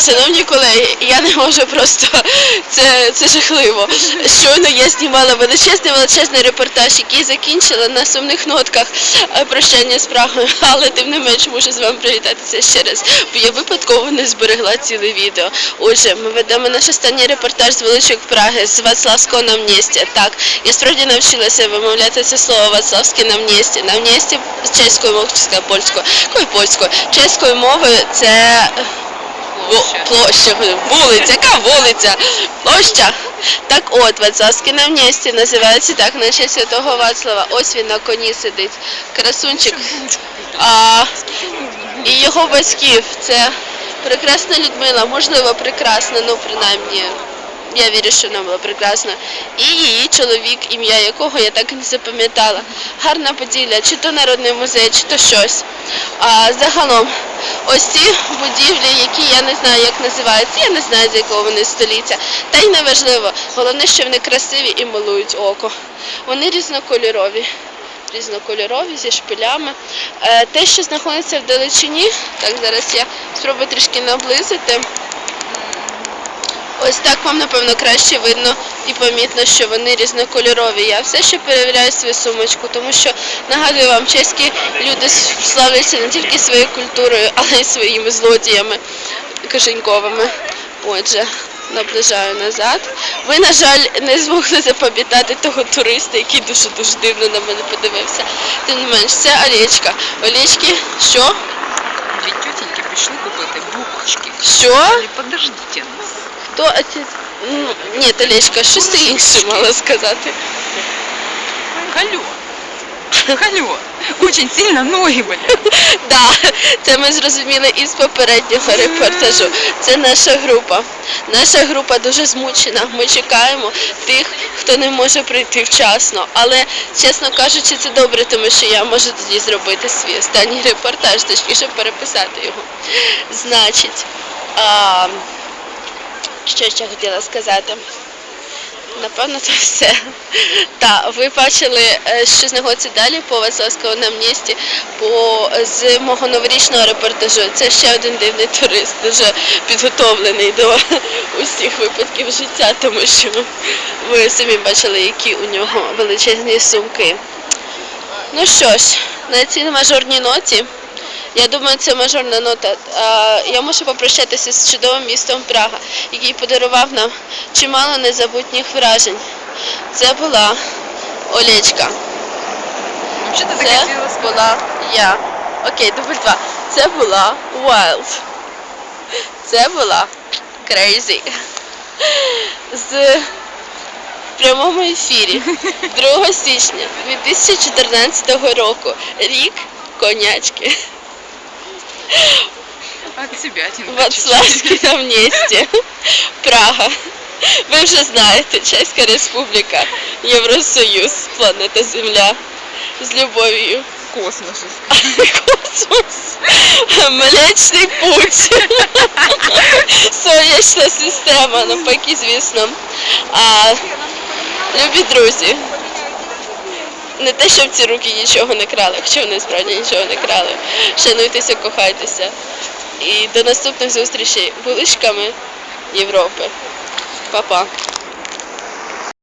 Шановні колеги, я не можу просто це, це жахливо. Щойно я знімала величезний величезний репортаж, який закінчила на сумних нотках е, прощання з Прагою, але тим не менш можу з вами привітатися ще раз, бо я випадково не зберегла ціле відео. Отже, ми ведемо наш останній репортаж з величок Праги з Вацлавського намністя. Так, я справді навчилася вимовляти це слово Вацлавське намністя. З чеською мовою, чеською, польською, якою польською, чеською мовою це Площа, вулиця, яка вулиця? Площа. Так от, Вацлавське навмісті називається так на честь святого Вацлава. Ось він на коні сидить. Красунчик. А, і його батьків це прекрасна Людмила, можливо, прекрасна, ну принаймні. Я вірю, що вона була прекрасна. І її чоловік, ім'я якого я так і не запам'ятала. Гарна поділля, чи то народний музей, чи то щось. А загалом, ось ці будівлі, які я не знаю, як називаються, я не знаю, з якого вони століття. Та й не важливо. Головне, що вони красиві і милують око. Вони різнокольорові. Різнокольорові зі шпилями. Е, Те, що знаходиться в далечині, так зараз я спробую трішки наблизити. Ось так вам, напевно, краще видно і помітно, що вони різнокольорові. Я все ще перевіряю свою сумочку, тому що нагадую вам, чеські люди славляться не тільки своєю культурою, але й своїми злодіями кишеньковими. Отже, наближаю назад. Ви, на жаль, не змогли запам'ятати того туриста, який дуже-дуже дивно на мене подивився. Тим не менш, це олечка. Олечки, що? Дві тітеньки пішли купити букашки. Що? Сказали, подождите отець? Ну, Ні, Олечка, щось ти інше мала сказати. Алло. Алло. Очень сильно ноги болят. Да, це ми зрозуміли із попереднього репортажу. Це наша група. Наша група дуже змучена. Ми чекаємо тих, хто не може прийти вчасно. Але, чесно кажучи, це добре, тому що я можу тоді зробити свій останній репортаж, точніше переписати його. Значить, а, що ще хотіла сказати? Напевно, це все. Так, ви бачили, е, що знаходиться далі по Васовському намністі, по з мого новорічного репортажу. Це ще один дивний турист, дуже підготовлений до усіх випадків життя, тому що ви самі бачили, які у нього величезні сумки. Ну що ж, на цій мажорній ноті. Я думаю, це мажорна нота. Я мушу попрощатися з чудовим містом Прага, який подарував нам чимало незабутніх вражень. Це була Олечка. Вообще ты Це була я. Окей, дубль два. Це була Wild. Це була Crazy. З в прямому ефірі 2 січня 2014 року. Рік конячки. От себя. Вацлавській намністі. Прага. Ви вже знаєте, Чеська Республіка, Євросоюз, планета Земля. З любов'ю. Космос. Космос. Млечний путь. Сонячна система, навпаки, звісно. А, любі друзі. Не те, щоб ці руки нічого не крали, хоча вони справді нічого не крали. Шануйтеся, кохайтеся. І до наступних зустрічей вуличками Європи. Па-па.